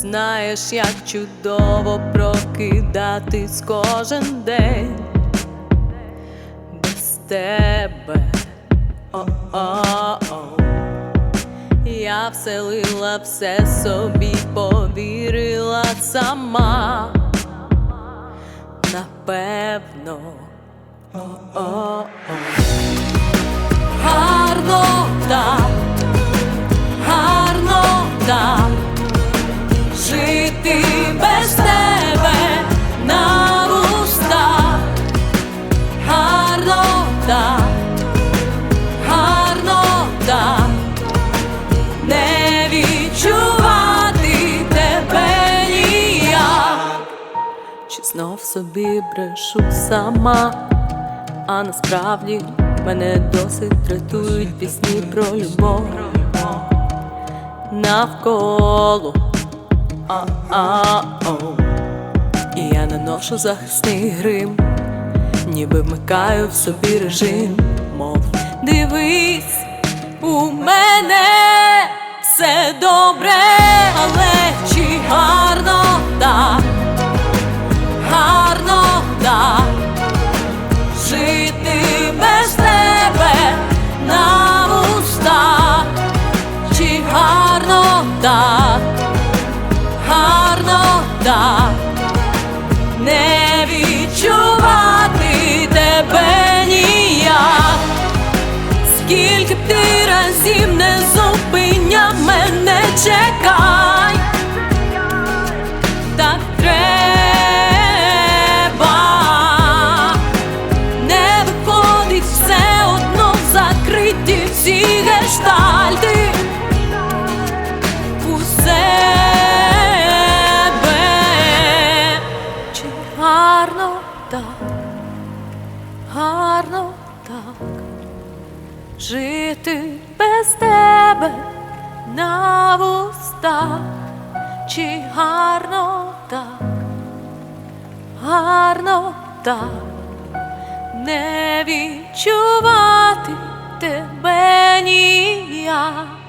знаєш, як чудово прокидатись кожен день без тебе. О-о-о. Я вселила все собі, повірила сама. Напевно. О-о-о. Знов собі брешу сама, а насправді мене досить дратують пісні про любов. Навколо. А-а-о. І я наношу захисний грим, ніби вмикаю в собі режим, мов дивись, у мене все добре, ти разів не зупиняв мене, чекай, так треба, не виходить все одно закриті всі гештальти. Гарно так, гарно так жити без тебе на вустах, чи гарно так, гарно так, не відчувати тебе ніяк.